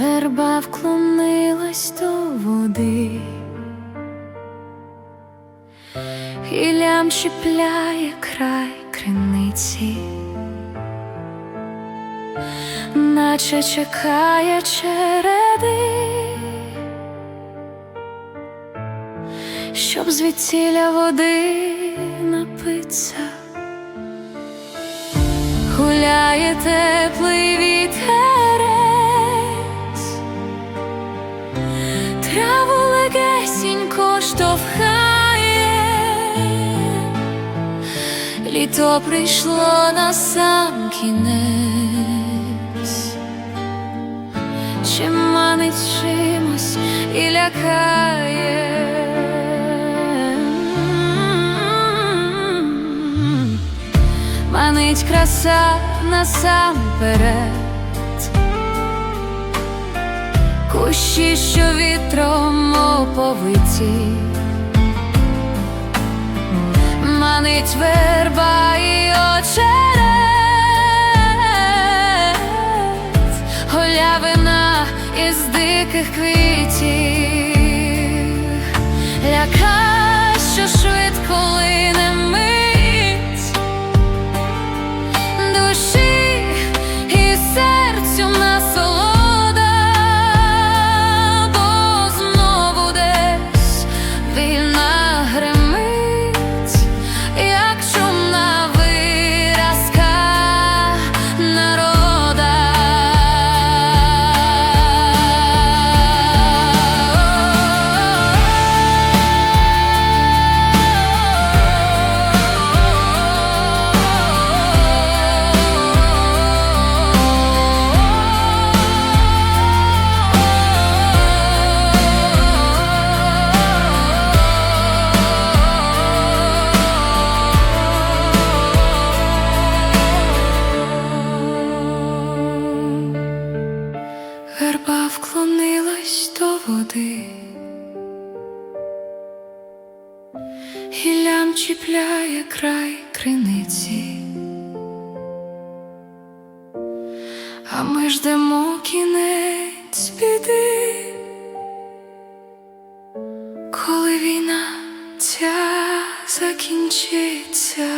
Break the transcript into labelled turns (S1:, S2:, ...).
S1: Верба вклонилась до води, Гіллям чіпляє край криниці, наче чекає череди, щоб звідсіля води напиться, гуляє тепле. Літо прийшло на сам кінець, чи манить чимось і лякає. Манить краса насамперед, кущі, що вітром оповиті, манить верба і очерець, голявина із диких квітів, ляка, Верба вклонилась до води, гіллям чіпляє край криниці, а ми ждемо кінець біди, коли війна ця закінчиться.